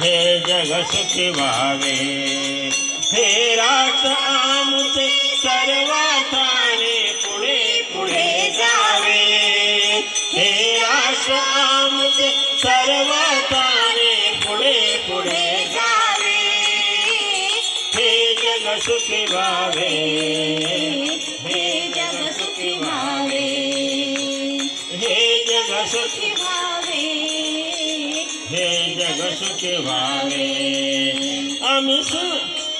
हे जग सुखी व्हावे हे राष्ट्र आमचे सर्वार्थाने पुढे पुढे जावे। हे राष्ट्र आमचे सर्वार्थाने पुढे पुढे जावे। हे जग सुखी व्हावे हे जग सुखी व्हावे हे जग सुखी व्हावे हे जग सुखी व्हावे आम्ही सु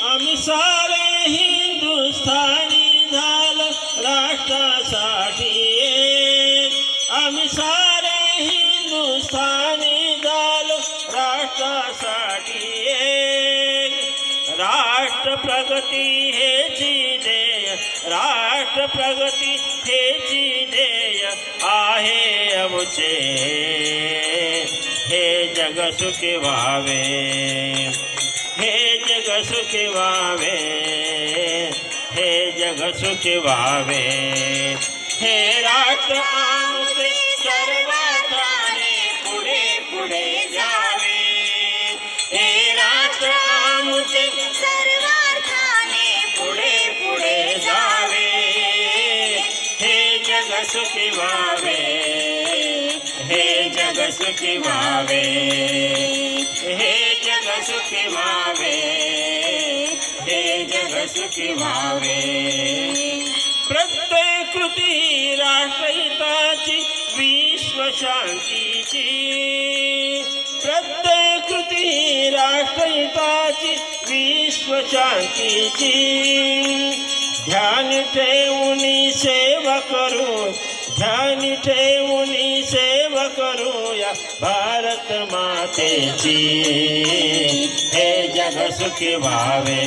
आम्ही सारे हिंदुस्थानी झालो राष्ट्रासाठी एक. आम्ही सारे हिंदुस्थानी झालो राष्ट्रासाठी. राष्ट्र प्रगती हेची ध्येय राष्ट्र प्रगती हेची ध्येय आहे आमचे हे जग सुखी व्हावे हे जग सुखी व्हावे हे जग सुखी व्हावे हे सर्वार्थाने पुढे पुढे जावे। सर्वार्थाने पुढे जावे। जग सुखी हे जग सुखी व्हावे हे जग सुखी व्हावे हे जग सुखी व्हावे प्रत्येक कृती राष्ट्रहिताची कृती राष्ट्रहिताची, विश्व शांतीची। ध्यान ठेवून सेवा करू ध्यान ठेवून भारत मातेची हे जग सुख वावे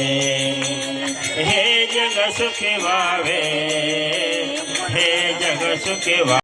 हे जग सुख वावे हे जग सुख व्हावे